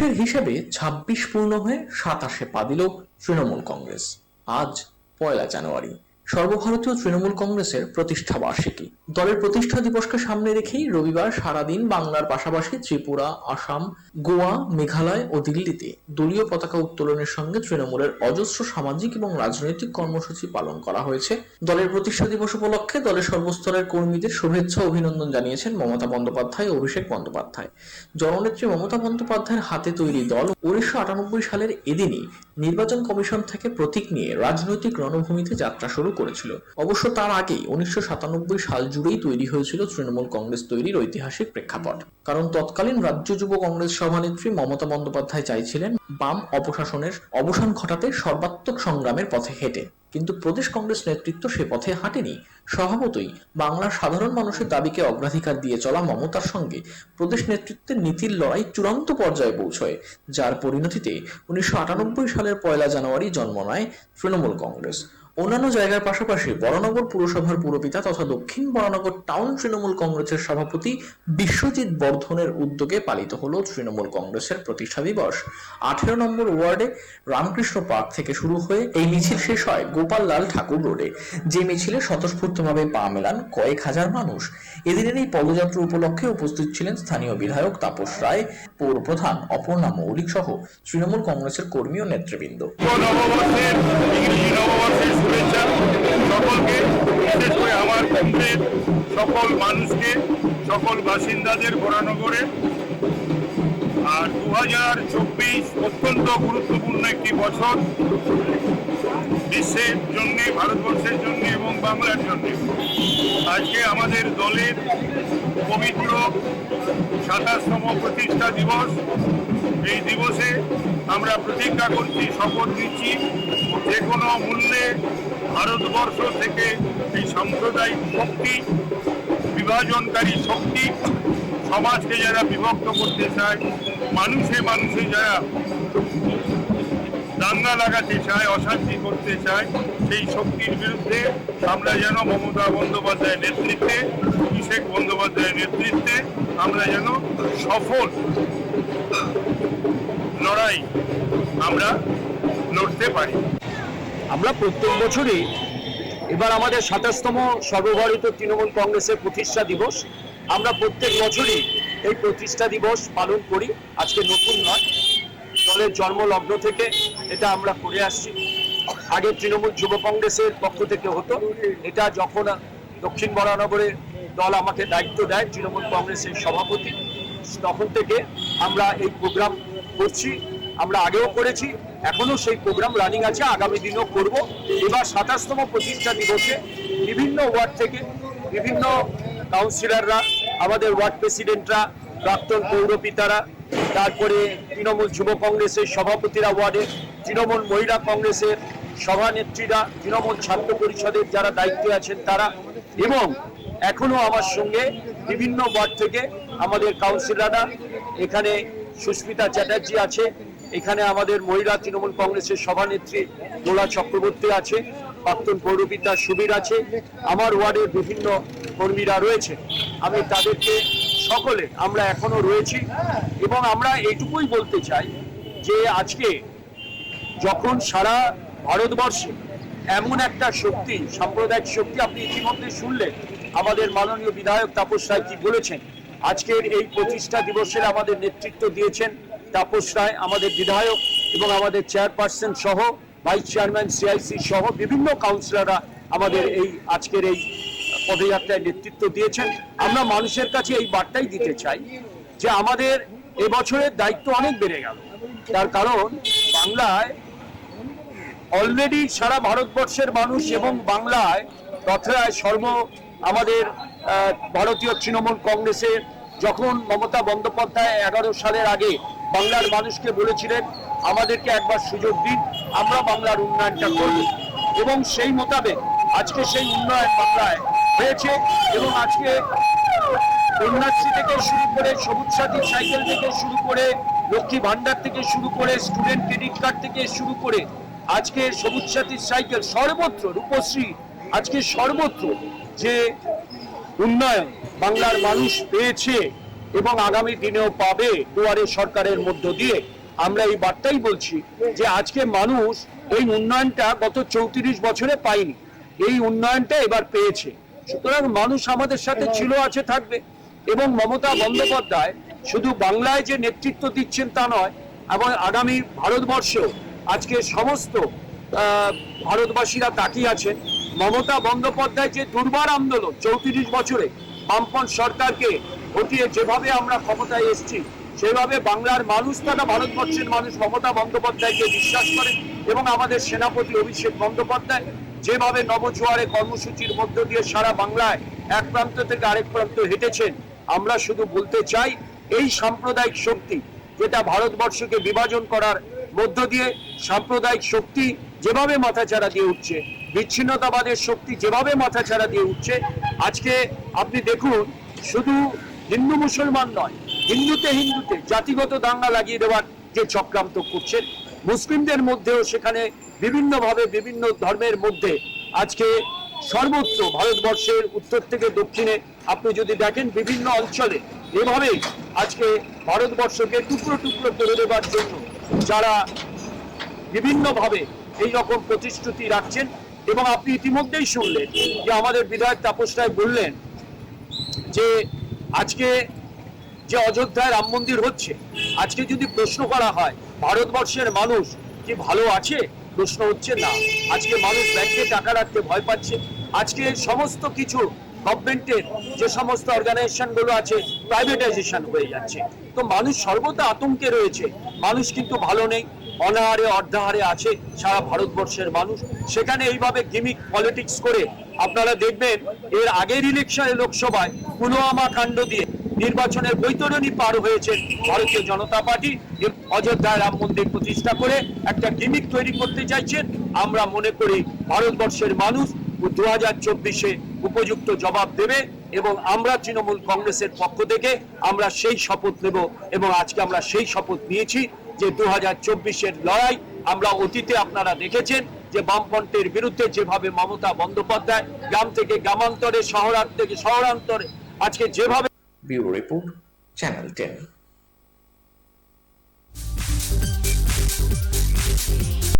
একুশের হিসেবে ছাব্বিশ পূর্ণ হয়ে সাতাশে পা দিল তৃণমূল কংগ্রেস। আজ পয়লা জানুয়ারি। সর্বভারতীয় তৃণমূল কংগ্রেসের প্রতিষ্ঠা বার্ষিকী। দলের প্রতিষ্ঠা দিবসকে সামনে রেখেই রবিবার সারাদিন বাংলার পাশাপাশি ত্রিপুরা, আসাম, গোয়া, মেঘালয় ও দিল্লিতে দলীয় পতাকা উত্তোলনের সঙ্গে তৃণমূলের অজস্র সামাজিক এবং রাজনৈতিক কর্মসূচি পালন করা হয়েছে। দলের প্রতিষ্ঠা দিবস উপলক্ষে দলের সর্বস্তরের কর্মীদের শুভেচ্ছা অভিনন্দন জানিয়েছেন মমতা বন্দ্যোপাধ্যায় ও অভিষেক বন্দ্যোপাধ্যায়। জননেত্রী মমতা বন্দ্যোপাধ্যায়ের হাতে তৈরি দল উনিশশো আটানব্বই সালের এদিনই নির্বাচন কমিশন থেকে প্রতীক নিয়ে রাজনৈতিক রণভূমিতে যাত্রা শুরু করেছিল। অবশ্য তার আগেই উনিশশো সাতানব্বই সাল জুড়েই তৈরি হয়েছিল তৃণমূল কংগ্রেস তৈরির ঐতিহাসিক প্রেক্ষাপট। কারণ তৎকালীন রাজ্য যুব কংগ্রেস সভানেত্রী মমতা বন্দ্যোপাধ্যায় চাইছিলেন বাম অপশাসনের অবসান ঘটাতে সর্বাত্মক সংগ্রামের পথে হেঁটে। কিন্তু প্রদেশ কংগ্রেস নেতৃত্ব সে পথে হাঁটেনি। স্বভাবতই বাংলার সাধারণ মানুষের দাবিকে অগ্রাধিকার দিয়ে চলা মমতার সঙ্গে প্রদেশ নেতৃত্বের নীতির লড়াই চূড়ান্ত পর্যায়ে পৌঁছয়, যার পরিণতিতে উনিশশো আটানব্বই সালের পয়লা জানুয়ারি জন্ম নেয় তৃণমূল কংগ্রেস। অন্যান্য জায়গার পাশাপাশি বরানগর পুরসভার পুরপিতা তথা দক্ষিণ বরানগর টাউন তৃণমূল কংগ্রেসের সভাপতি বিশ্বজিৎ বর্ধনের উদ্যোগে পালিত হলো তৃণমূল কংগ্রেসের প্রতিষ্ঠা দিবস। আঠেরো নম্বর ওয়ার্ডে রামকৃষ্ণ পার্ক থেকে শুরু হয়ে এই মিছিল শেষ হয় গোপাললাল ঠাকুর রোডে। যে মিছিলে স্বতঃস্ফূর্তভাবে পা মেলান কয়েক হাজার মানুষ। এদিনের এই পদযাত্রা উপলক্ষে উপস্থিত ছিলেন স্থানীয় বিধায়ক তাপস রায়, পৌর প্রধান অপর্ণা মৌলিক সহ তৃণমূল কংগ্রেসের কর্মী ও নেতৃবৃন্দ। সকলকে, বিশেষ করে আমার কেন্দ্রের সকল মানুষকে, সকল বাসিন্দাদের বরানগরে আর দু হাজার চব্বিশ অত্যন্ত গুরুত্বপূর্ণ একটি বছর বিশ্বের জন্যে, ভারতবর্ষের জন্য এবং বাংলার জন্য। আজকে আমাদের দলের পবিত্র সাতাশতম প্রতিষ্ঠা দিবস। এই দিবসে আমরা প্রতিজ্ঞা করছি, শপথ নিচ্ছি। যে কোনো মূল্যে ভারতবর্ষ থেকে এই সাম্প্রদায়িক শক্তি, বিভাজনকারী শক্তি সমাজকে যারা বিভক্ত করতে চায়, মানুষে মানুষে যারা দাঙ্গা লাগাতে চায়, অশান্তি করতে চায়, সেই শক্তির বিরুদ্ধে আমরা যেন মমতা বন্দ্যোপাধ্যায়ের নেতৃত্বে, অভিষেক বন্দ্যোপাধ্যায়ের নেতৃত্বে আমরা যেন সফল লড়াই আমরা লড়তে পারি। আমরা প্রত্যেক বছরই এবার আমাদের সাতাশতম সর্বভারতীয় তৃণমূল কংগ্রেসের প্রতিষ্ঠা দিবস। আমরা প্রত্যেক বছরই এই প্রতিষ্ঠা দিবস পালন করি। আজকে নতুন নয়। দলের জন্মলগ্ন থেকে এটা আমরা করে আসছি। আগে তৃণমূল যুব কংগ্রেসের পক্ষ থেকে হতো। এটা যখন দক্ষিণ বরানগরে দল আমাকে দায়িত্ব দেয়, তৃণমূল কংগ্রেসের সভাপতি, তখন থেকে আমরা এই প্রোগ্রাম করছি। আমরা আগেও করেছি। এখনও সেই প্রোগ্রাম রানিং আছে, আগামী দিনেও করব। এবার সাতাশতম প্রতিষ্ঠা দিবসে বিভিন্ন ওয়ার্ড থেকে বিভিন্ন কাউন্সিলররা আমাদের ওয়ার্ড প্রেসিডেন্টরা প্রাক্তন পৌরপিতারা, তারপরে তৃণমূল যুব কংগ্রেসের সভাপতিরা ওয়ার্ডে তৃণমূল মহিলা কংগ্রেসের সভানেত্রীরা, তৃণমূল ছাত্র পরিষদের যারা দায়িত্বে আছেন তারা, এবং এখনও আমার সঙ্গে বিভিন্ন ওয়ার্ড থেকে আমাদের কাউন্সিলররা এখানে সুস্মিতা চ্যাটার্জি আছে এখানে আমাদের মহিলা তৃণমূল কংগ্রেসের সভানেত্রী দোলা চক্রবর্তী আছে, প্রাক্তন পৌরপিতা সুবীর আছে, আমার ওয়ার্ডের বিভিন্ন কর্মীরা রয়েছে। আমি তাদেরকে সকলে, আমরা এখনও রয়েছি এবং আমরা এইটুকুই বলতে চাই যে আজকে যখন সারা ভারতবর্ষে এমন একটা শক্তি, সাম্প্রদায়িক শক্তি আপনি ইতিমধ্যে শুনলেন, আমাদের মাননীয় বিধায়ক তাপস রায় কি বলেছেন, আজকের এই প্রতিষ্ঠা দিবসের আমাদের নেতৃত্ব দিয়েছেন তাপস রায়, আমাদের বিধায়ক এবং আমাদের চেয়ারপারসন সহ ভাইস চেয়ারম্যান, সিআইসি সহ বিভিন্ন কাউন্সিলররা আমাদের এই আজকের এই পদযাত্রায় নেতৃত্ব দিয়েছেন। আমরা মানুষের কাছে এই বার্তাই দিতে চাই যে আমাদের এবছরের দায়িত্ব অনেক বেড়ে গেল। তার কারণ, বাংলায় অলরেডি সারা ভারতবর্ষের মানুষ এবং বাংলায় তথা সর্ব আমাদের ভারতীয় তৃণমূল কংগ্রেসের যখন মমতা বন্দ্যোপাধ্যায় এগারো সালের আগে বাংলার মানুষকে বলেছিলেন, আমাদেরকে একবার সুযোগ দিন, আমরা বাংলার উন্নয়নটা করব। এবং সেই মোতাবেক আজকে সেই উন্নয়ন বাংলায় হয়েছে এবং আজকে কন্যাশ্রী থেকে শুরু করে সবুজ সাথী সাইকেল থেকে শুরু করে লক্ষ্মী ভান্ডার থেকে শুরু করে স্টুডেন্ট ক্রেডিট কার্ড থেকে শুরু করে আজকে সবুজ সাথী সাইকেল সর্বত্র, রূপশ্রী, আজকে সর্বত্র যে উন্নয়ন বাংলার মানুষ পেয়েছে এবং আগামী দিনেও পাবে দুয়ারে সরকারের মধ্য দিয়ে। আমরা এই বার্তাই বলছি যে আজকে মানুষ এই উন্নয়নটা গত চৌত্রিশ বছরে পায়নি। এই উন্নয়নটা এবার পেয়েছে। সুতরাং মানুষ আমাদের সাথে ছিল, আছে, থাকবে এবং মমতা বন্দ্যোপাধ্যায় শুধু বাংলায় যে নেতৃত্ব দিচ্ছেন তা নয়, এবং আগামী ভারতবর্ষেও আজকে সমস্ত ভারতবাসীরা তাকিয়ে আছেন। মমতা বন্দ্যোপাধ্যায় যে দুর্বার আন্দোলন চৌত্রিশ বছরে বামপন সরকারকে হটিয়ে যেভাবে আমরা ক্ষমতায় এসেছি, সেভাবে বাংলার মানুষ তথা ভারতবর্ষের মানুষ মমতা বন্দ্যোপাধ্যায়কে বিশ্বাস করে এবং আমাদের সেনাপতি অভিষেক বন্দ্যোপাধ্যায় যেভাবে নবজোয়ারে কর্মসূচির মধ্য দিয়ে সারা বাংলায় এক প্রান্ত থেকে আরেক প্রান্ত হেঁটেছেন, আমরা শুধু বলতে চাই এই সাম্প্রদায়িক শক্তি যেটা ভারতবর্ষকে বিভাজন করার মধ্য দিয়ে সাম্প্রদায়িক শক্তি যেভাবে মাথাচাড়া দিয়ে উঠছে, বিচ্ছিন্নতাবাদের শক্তি যেভাবে মাথাচাড়া দিয়ে উঠছে, আজকে আপনি দেখুন শুধু হিন্দু মুসলমান নয়। হিন্দুতে হিন্দুতে জাতিগত দাঙ্গা লাগিয়ে দেওয়ার যে চক্রান্ত করছেন, মুসলিমদের মধ্যেও সেখানে বিভিন্নভাবে বিভিন্ন ধর্মের মধ্যে আজকে সর্বত্র ভারতবর্ষের উত্তর থেকে দক্ষিণে, আপনি যদি দেখেন বিভিন্ন অঞ্চলে এভাবেই আজকে ভারতবর্ষকে টুকরো টুকরো করে দেবার জন্য যারা বিভিন্নভাবে এই রকম প্রতিশ্রুতি রাখছেন এবং আপনি ইতিমধ্যেই শুনলেন যে আমাদের বিধায়ক তাপস রায় বললেন যে আজকে যে অযোধ্যায় রাম মন্দির হচ্ছে, আজকে যদি প্রশ্ন করা হয় ভারতবর্ষের মানুষ কি ভালো আছে? প্রশ্ন হচ্ছে না। আজকে মানুষ ব্যাংকে টাকা রাখতে ভয় পাচ্ছে। আজকে সমস্ত কিছু গভর্নমেন্টের যে সমস্ত অর্গানাইজেশনগুলো আছে প্রাইভেটাইজেশন হয়ে যাচ্ছে। তো মানুষ সর্বদা আতঙ্কে রয়েছে। মানুষ কিন্তু ভালো নেই। অনাহারে, অর্ধাহারে আছে সারা ভারতবর্ষের মানুষ। সেখানে এইভাবে গিমিক পলিটিক্স করে আপনারা দেখবেন, এর আগের ইলেকশনে লোকসভায় পুলওয়ামা কাণ্ড দিয়ে নির্বাচনের বৈতরণী পার হয়েছে ভারতীয় জনতা পার্টি অযোধ্যায় রাম মন্দির প্রতিষ্ঠা করে একটা গিমিক তৈরি করতে চাইছেন। আমরা মনে করি ভারতবর্ষের মানুষ দু হাজার চব্বিশে উপযুক্ত জবাব দেবে এবং আমরা তৃণমূল কংগ্রেসের পক্ষ থেকে আমরা সেই শপথ নেব এবং আজকে আমরা সেই শপথ নিয়েছি। যে দু হাজার লড়াই আমরা অতীতে আপনারা দেখেছেন যে বামফ্রন্টের বিরুদ্ধে যেভাবে মমতা বন্দ্যোপাধ্যায় গ্রাম থেকে গ্রামান্তরে শহরান্ত থেকে শহরান্তরে, আজকে যেভাবে ব্যুরো রিপোর্ট, চ্যানেল টেন।